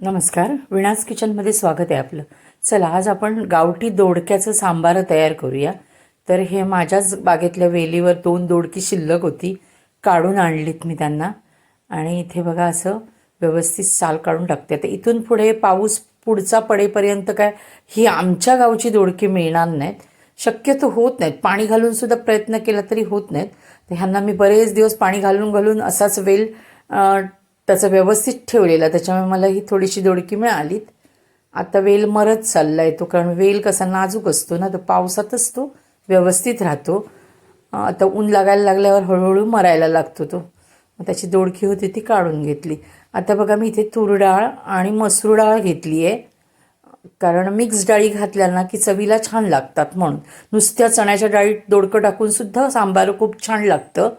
नमस्कार. विणास किचनमध्ये स्वागत आहे आपलं. चला आज आपण गावठी दोडक्याचं सांबार तयार करूया. तर हे माझ्याच बागेतल्या वेलीवर दोन दोडकी शिल्लक होती. काढून आणलीत मी त्यांना. आणि इथे बघा असं व्यवस्थित साल काढून टाकते. तर इथून पुढे पाऊस पुढचा पडेपर्यंत काय ही आमच्या गावची दोडकी मिळणार नाहीत. शक्यतो होत नाहीत. पाणी घालून सुद्धा प्रयत्न केला तरी होत नाहीत. तर ह्यांना मी बरेच दिवस पाणी घालून घालून असाच वेल त्याचं व्यवस्थित ठेवलेला त्याच्यामुळे मला ही थोडीशी दोडकी मिळालीत आता वेल मरत चालला आहे तो कारण वेल कसा नाजूक असतो ना तो पावसातच तो व्यवस्थित राहतो. आता ऊन लागायला लागल्यावर हळूहळू मरायला लागतो तो. त्याची दोडकी होती ती काढून घेतली. आता बघा मी इथे तूर डाळ आणि मसूर डाळ घेतली आहे. कारण मिक्स डाळी घातल्या ना की चवीला छान लागतात म्हणून. नुसत्या चण्याच्या डाळीत दोडकं टाकून सुद्धा सांबार खूप छान लागतं.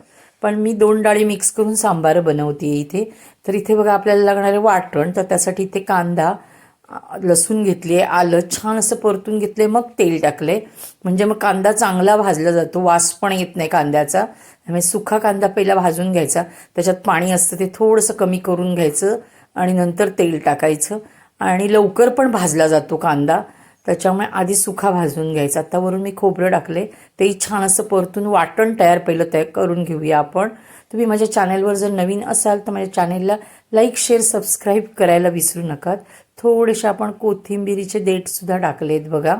पण मी दोन डाळी मिक्स करून सांबार बनवते इथे. तर इथे बघा आपल्याला लागणारे वाटण तर त्यासाठी इथे कांदा लसूण घेतली आहे आलं छान असं परतून घेतले मग तेल टाकले म्हणजे मग कांदा चांगला भाजला जातो वास पण येत नाही कांद्याचा. त्यामुळे सुखा कांदा पहिला भाजून घ्यायचा. त्याच्यात पाणी असतं ते थोडंसं कमी करून घ्यायचं आणि नंतर तेल टाकायचं. आणि लवकर पण भाजला जातो कांदा. त्याच्यामुळे आधी सुखा भाजून घ्यायचा. आता वरून मी खोबरं टाकले. तेही छान असं परतून वाटण तयार पहिलं तयार करून घेऊया आपण. तुम्ही माझ्या चॅनेलवर जर नवीन असाल तर माझ्या चॅनेलला लाईक शेअर सबस्क्राईब करायला विसरू नका थोडेसे आपण कोथिंबिरीचे देठसुद्धा टाकलेत बघा.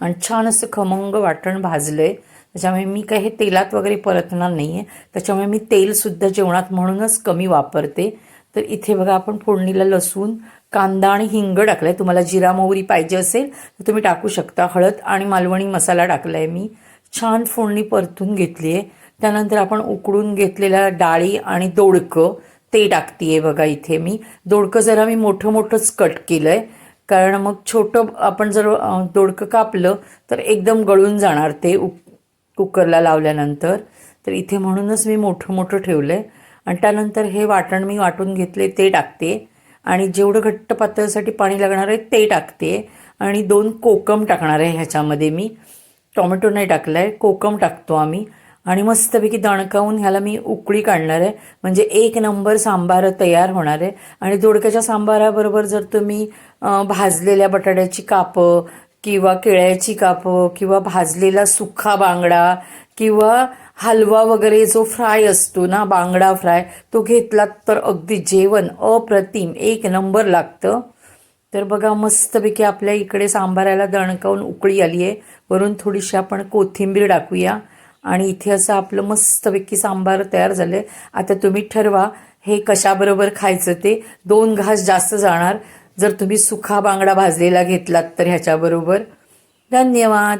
आणि छान असं खमंग वाटण भाजलं आहे त्याच्यामुळे मी काही हे तेलात वगैरे परतणार नाही आहे त्याच्यामुळे मी तेलसुद्धा जेवणात म्हणूनच कमी वापरते. तर इथे बघा आपण फोडणीला लसूण कांदा आणि हिंग टाकलं आहे तुम्हाला जिरा मोहरी पाहिजे असेल तर तुम्ही टाकू शकता. हळद आणि मालवणी मसाला टाकला आहे मी. छान फोडणी परतून घेतली आहे. त्यानंतर आपण उकडून घेतलेल्या डाळी आणि दोडकं ते टाकते बघा इथे मी. दोडकं जरा मी मोठं मोठंच कट केलं आहे कारण मग छोटं आपण जर दोडकं कापलं तर एकदम गळून जाणार ते उक कुकरला लावल्यानंतर. तर इथे म्हणूनच मी मोठं मोठं ठेवलं आहे आणि त्यानंतर हे वाटण मी वाटून घेतले ते टाकते. आणि जेवढं घट्ट पातळीसाठी पाणी लागणार आहे ते टाकते. आणि दोन कोकम टाकणार आहे ह्याच्यामध्ये मी. टोमॅटो नाही टाकला आहे कोकम टाकतो आम्ही. आणि मस्तपैकी दणकावून ह्याला मी उकळी काढणार आहे. म्हणजे एक नंबर सांबार तयार होणार आहे. आणि दोडक्याच्या सांबाराबरोबर जर तुम्ही भाजलेल्या बटाट्याची कापं किंवा केळ्याची कापं किंवा भाजलेला सुखा बांगडा किंवा हलवा वगैरे जो फ्राय असतो ना बांगडा फ्राय तो घेतलात तर अगदी जेवण अप्रतिम. एक नंबर लागतं. तर बघा मस्तपैकी आपल्या इकडे सांबाराला दणकावून उकळी आली आहे. वरून थोडीशी आपण कोथिंबीर टाकूया. आणि इथे असं आपलं मस्तपैकी सांबार तयार झालं आहे आता तुम्ही ठरवा हे कशाबरोबर खायचं ते. दोन घास जास्त जाणार. जर तुम्ही सुखा बांगडा भाजलेला घेतलात तर ह्याच्याबरोबर. धन्यवाद.